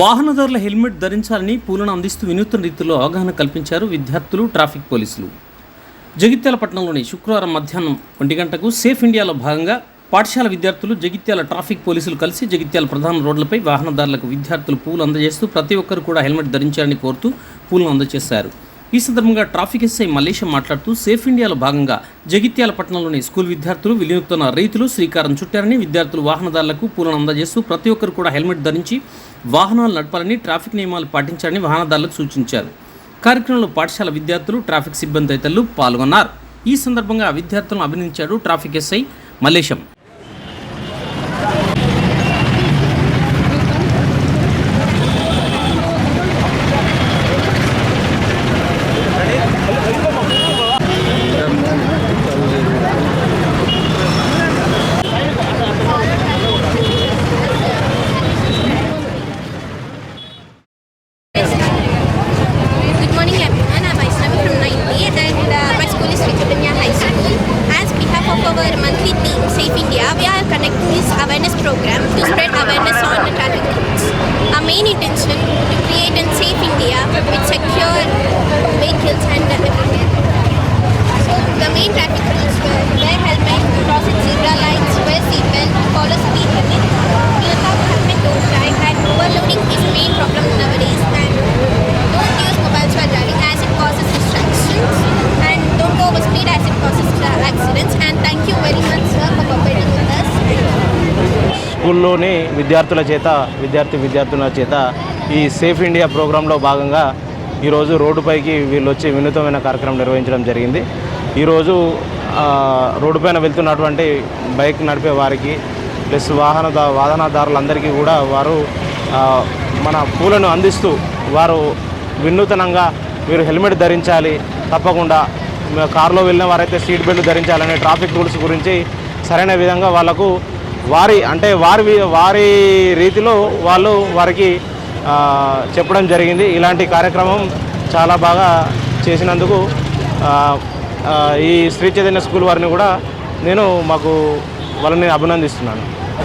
వాహనదారుల helmet ధరించాలని పూలను అందిస్తూ వినూత్న రీతిలో అవగాహన కల్పించారు విద్యార్థులు ట్రాఫిక్ పోలీసులు. జగిత్యాల పట్టణంలోని శుక్రవారం మధ్యాహ్నం ఒంటి గంటకు సేఫ్ ఇండియాలో భాగంగా పాఠశాల విద్యార్థులు జగిత్యాల ట్రాఫిక్ పోలీసులు కలిసి జగిత్యాల ప్రధాన రోడ్లపై వాహనదారులకు విద్యార్థులు పూలు అందజేస్తూ ప్రతి ఒక్కరు కూడా హెల్మెట్ ధరించాలని కోరుతూ పూలను అందజేశారు. ఈ సందర్భంగా ట్రాఫిక్ ఎస్ఐ మల్లేశం మాట్లాడుతూ సేఫ్ ఇండియాలో భాగంగా జగిత్యాల పట్టణంలోని స్కూల్ విద్యార్థులు వినూత్న రైతులు శ్రీకారం చుట్టారని విద్యార్థులు వాహనదారులకు పూలను అందజేస్తూ ప్రతి ఒక్కరు కూడా హెల్మెట్ ధరించి వాహనాలు నడపాలని ట్రాఫిక్ నియమాలు పాటించాలని వాహనదారులకు సూచించారు. కార్యక్రమంలో పాఠశాల విద్యార్థులు ట్రాఫిక్ సిబ్బంది తదితరులు పాల్గొన్నారు. ఈ సందర్భంగా విద్యార్థులను అభినందించాడు traffic SI Mallesham. Awareness program to spread awareness on traffic rules. Our main intention to create a safe India with secure vehicles and everything. So the main traffic rules were wear helmet, cross at zebra lines, wear seatbelt, follow speed limit, without helmet don't drive and overloading is main problem nowadays and don't use mobiles while driving as it causes distractions and don't go over speed as it causes accidents and thank స్కూల్లోని విద్యార్థుల చేత విద్యార్థి విద్యార్థుల చేత ఈ safe India ప్రోగ్రాంలో భాగంగా ఈరోజు రోడ్డుపైకి వీళ్ళు వచ్చి వినూతమైన కార్యక్రమం నిర్వహించడం జరిగింది. ఈరోజు రోడ్డుపైన వెళ్తున్నటువంటి బైక్ నడిపే వారికి ప్లస్ వాహన వాహనదారులందరికీ కూడా వారు మన పూలను అందిస్తూ వారు వినూతనంగా మీరు హెల్మెట్ ధరించాలి. తప్పకుండా కారులో వెళ్ళిన వారైతే సీట్ బెల్ట్ ధరించాలని ట్రాఫిక్ రూల్స్ గురించి సరైన విధంగా వాళ్ళకు వారి అంటే వారి వారి రీతిలో వాళ్ళు వారికి చెప్పడం జరిగింది. ఇలాంటి కార్యక్రమం చాలా బాగా చేసినందుకు ఈ శ్రీ చైతన్య స్కూల్ వారిని కూడా నేను మాకు వాళ్ళని అభినందిస్తున్నాను.